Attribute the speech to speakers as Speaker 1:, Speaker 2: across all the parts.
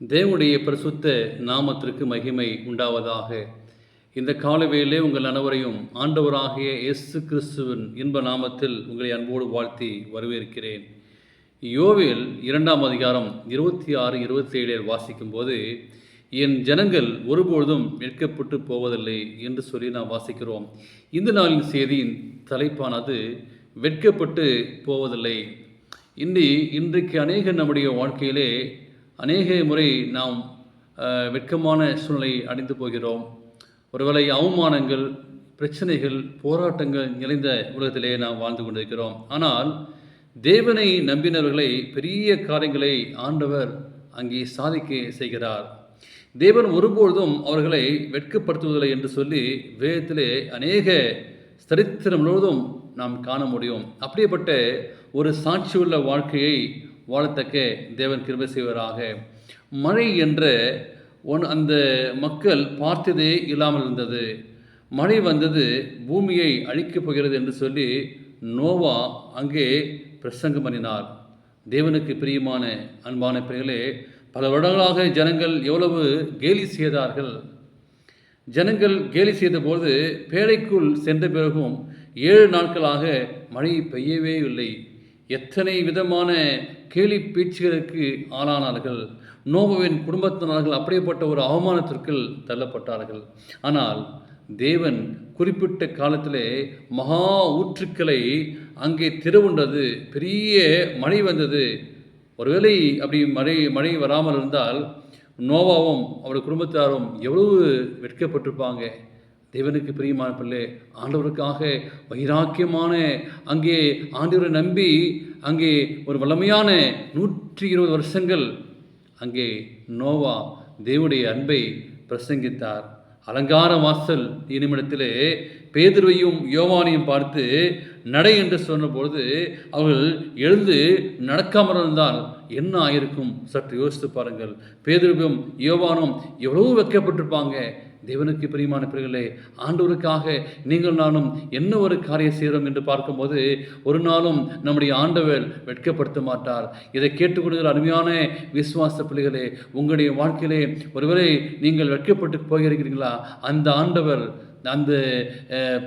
Speaker 1: தேவனுடைய பரிசுத்த நாமத்திற்கு மகிமை உண்டாவதாக. இந்த காலவேளை உங்கள் அனைவரையும் ஆண்டவராகிய இயேசு கிறிஸ்துவின் இன்ப நாமத்தில் உங்களை அன்போடு வாழ்த்தி வரவேற்கிறேன். யோவில் இரண்டாம் அதிகாரம் இருபத்தி ஆறு இருபத்தி ஏழில் வாசிக்கும்போது என் ஜனங்கள் ஒருபொழுதும் வெட்கப்பட்டு போவதில்லை என்று சொல்லி நாம் வாசிக்கிறோம். இந்த நாளின் செய்தியின் தலைப்பானது வெட்கப்பட்டு போவதில்லை. இன்றி இன்றைக்கு அநேக நம்முடைய வாழ்க்கையிலே அநேக முறை நாம் வெட்கமான சூழ்நிலை அடைந்து போகிறோம். ஒருவேளை அவமானங்கள் பிரச்சனைகள் போராட்டங்கள் நிறைந்த உலகத்திலே நாம் வாழ்ந்து கொண்டிருக்கிறோம். ஆனால் தேவனை நம்பினவர்களை பெரிய காரியங்களை ஆண்டவர் அங்கே சாதிக்க செய்கிறார். தேவன் ஒருபொழுதும் அவர்களை வெட்கப்படுத்துவதில்லை என்று சொல்லி வேதத்திலே அநேக சரித்திரம் முழுவதும் நாம் காண முடியும். அப்படிப்பட்ட ஒரு சாட்சியுள்ள வாழ்க்கையை வாழத்தக்க தேவன் கிருபை செய்வராக. மழை என்ற ஒன் அந்த மக்கள் பார்த்ததே இல்லாமல் இருந்தது. மழை வந்தது பூமியை அழிக்கப் போகிறது என்று சொல்லி நோவா அங்கே பிரசங்கம் பண்ணினார். தேவனுக்கு பிரியமான அன்பான பிள்ளைகளே பல வருடங்களாக ஜனங்கள் எவ்வளவு கேலி செய்தார்கள். ஜனங்கள் கேலி செய்தபோது பேழைக்குள் சென்ற பிறகும் ஏழு நாட்களாக மழை பெய்யவே இல்லை. எத்தனை விதமான கேலி பேச்சுகளுக்கு ஆளானார்கள்? நோபுவின் குடும்பத்தினர்கள் அப்படிப்பட்ட ஒரு அவமானத்திற்குள் தள்ளப்பட்டார்கள். ஆனால் தேவன் குறிப்பிட்ட காலத்திலே மகா ஊற்றுக்களை அங்கே திரவுண்டது பெரிய மழை வந்தது. ஒருவேளை அப்படி மழை மழை வராமல் இருந்தால் நோவாவும் அவருடைய குடும்பத்தாரும் எவ்வளவு வெட்கப்பட்டிருப்பாங்க? தேவனுக்கு பிரியமான பிள்ளை ஆண்டவருக்காக வைராக்கியமான அங்கே ஆண்டவரை நம்பி அங்கே ஒரு வளமையான நூற்றி இருபது வருஷங்கள் அங்கே நோவா தேவனுடைய அன்பை பிரசங்கித்தார். அலங்கார வாசல் இனிமிடத்திலே பேதுருவையும் யோவானையும் பார்த்து நடை என்று சொன்னபொழுது அவர்கள் எழுந்து நடக்காமல் இருந்தால் என்ன ஆயிருக்கும்? சற்று யோசித்து பாருங்கள். பேதுருவும் யோவானும் எவ்வளவு வெட்கப்பட்டிருப்பாங்க? தேவனுக்கு பிரியமான பிள்ளைகளே ஆண்டவருக்காக நீங்கள் நானும் என்ன ஒரு காரியம் செய்கிறோம் என்று பார்க்கும்போது ஒரு நாளும் நம்முடைய ஆண்டவர் வெட்கப்படுத்த மாட்டார். இதை கேட்டுக்கொள்கிற அருமையான விசுவாச பிள்ளைகளே உங்களுடைய வாழ்க்கையிலே ஒருவரை நீங்கள் வெட்கப்பட்டு போகிறீர்களா அந்த ஆண்டவர் அந்த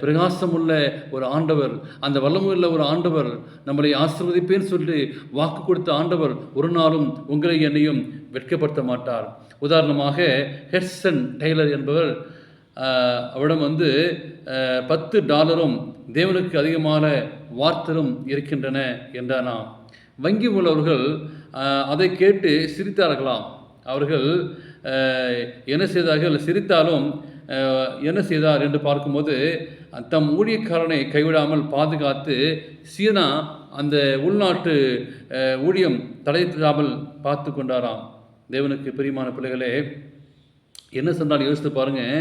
Speaker 1: பிரகாசமுள்ள ஒரு ஆண்டவர் அந்த வல்லமுள்ள ஒரு ஆண்டவர் நம்மளை ஆசிர்வதிப்பேன்னு சொல்லி வாக்கு கொடுத்த ஆண்டவர் ஒரு நாளும் உங்களை என்னையும் வெட்கப்படுத்த மாட்டார். உதாரணமாக ஹெர்சன் டெய்லர் என்பவர் அவரிடம் வந்து பத்து டாலரும் தேவனுக்கு அதிகமான வார்த்தரும் இருக்கின்றன என்றானாம். வங்கி உள்ளவர்கள் அதை கேட்டு சிரித்தார்களாம். அவர்கள் என்ன செய்தார்கள்? சிரித்தாலும் என்ன செய்தார் என்று பார்க்கும்போது தம் ஊழியக்காரனை கைவிடாமல் பாதுகாத்து சீனா அந்த உள்நாட்டு ஊழியம் தடையிடாமல் பார்த்து கொண்டாராம். தேவனுக்கு பிரியமான பிள்ளைகளே என்ன சொன்னால் யோசித்து பாருங்கள்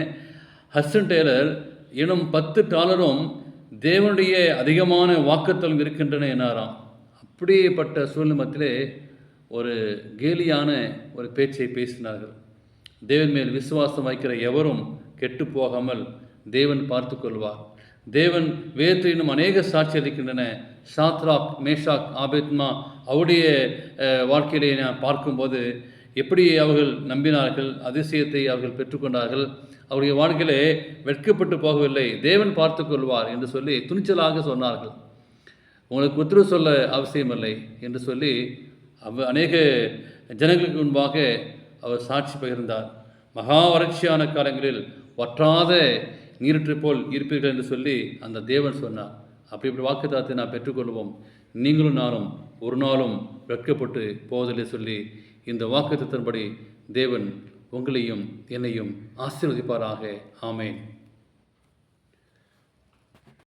Speaker 1: ஹஸ்டன் டெய்லர் எனும் பத்து டாலரும் தேவனுடைய அதிகமான வாக்குத்தலம் இருக்கின்றன என்னாராம். அப்படியேப்பட்ட சூழ்நிலத்திலே ஒரு கேலியான ஒரு பேச்சை பேசினார்கள். தேவன் மேல் விசுவாசம் வைக்கிற எவரும் கெட்டு போகாமல் தேவன் பார்த்து கொள்வார் தேவன் வேதத்தில் இன்னும் அநேக சாட்சி அளிக்கின்றன. சாத்ராக் மேஷாக் ஆபேத்மா அவருடைய வாழ்க்கையிலே நான் பார்க்கும்போது எப்படி அவர்கள் நம்பினார்கள் அதிசயத்தை அவர்கள் பெற்றுக்கொண்டார்கள் அவருடைய வாழ்க்கையிலே வெட்கப்பட்டு போகவில்லை தேவன் பார்த்து கொள்வார் என்று சொல்லி துணிச்சலாக சொன்னார்கள். உங்களுக்கு உத்தரவு சொல்ல அவசியமில்லை என்று சொல்லி அவ அநேக ஜனங்களுக்கு முன்பாக அவர் சாட்சி பகிர்ந்தார். மகா வறட்சியான காலங்களில் வற்றாத நீரற்று போல் இருப்பீர்கள் என்று சொல்லி அந்த தேவன் சொன்னார். அப்படி இப்படி வாக்குத்தாத்தை நான் பெற்றுக்கொள்வோம். நீங்களும் நானும் ஒரு நாளும் வெட்கப்பட்டு போவதில்லை சொல்லி இந்த வாக்குத்தத்தின்படி தேவன் உங்களையும் என்னையும் ஆசீர்வதிப்பாராக. ஆமேன்.